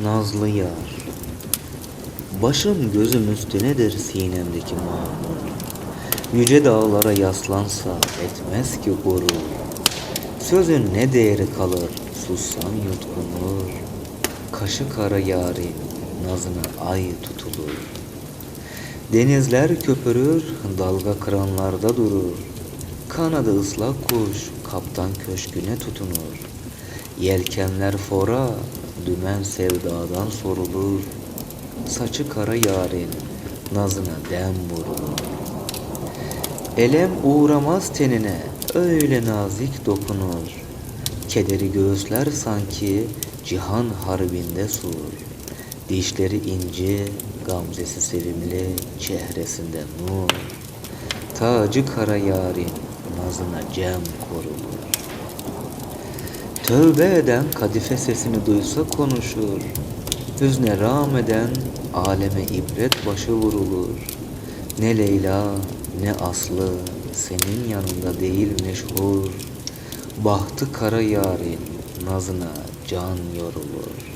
nazlı yar. Başım gözüm üstünedir sinemdeki mamur Yüce dağlara yaslansa etmez ki gurur. Sözün ne değeri kalır sussan yutkunur. Kaşı kara yarin nazına ay tutulur. Denizler köpürür dalga kıranlarda durur. Kanadı ıslak kuş kaptan köşküne tutunur. Yelkenler fora dümen sevdadan sorulur. Saçı kara yarin nazına dem vurulur. Elem uğramaz tenine öyle nazik dokunur. Kederi göğüsler sanki cihan harbinde sur. Dişleri ince, gamzesi sevimli, çehresinde nur. Tacı kara yarin nazına cem korulur Tövbe eden kadife sesini duysa konuşur. Hüzne rağmeden aleme ibret başı vurulur. Ne Leyla ne Aslı senin yanında değil meşhur. Bahtı kara yarin nazına can yorulur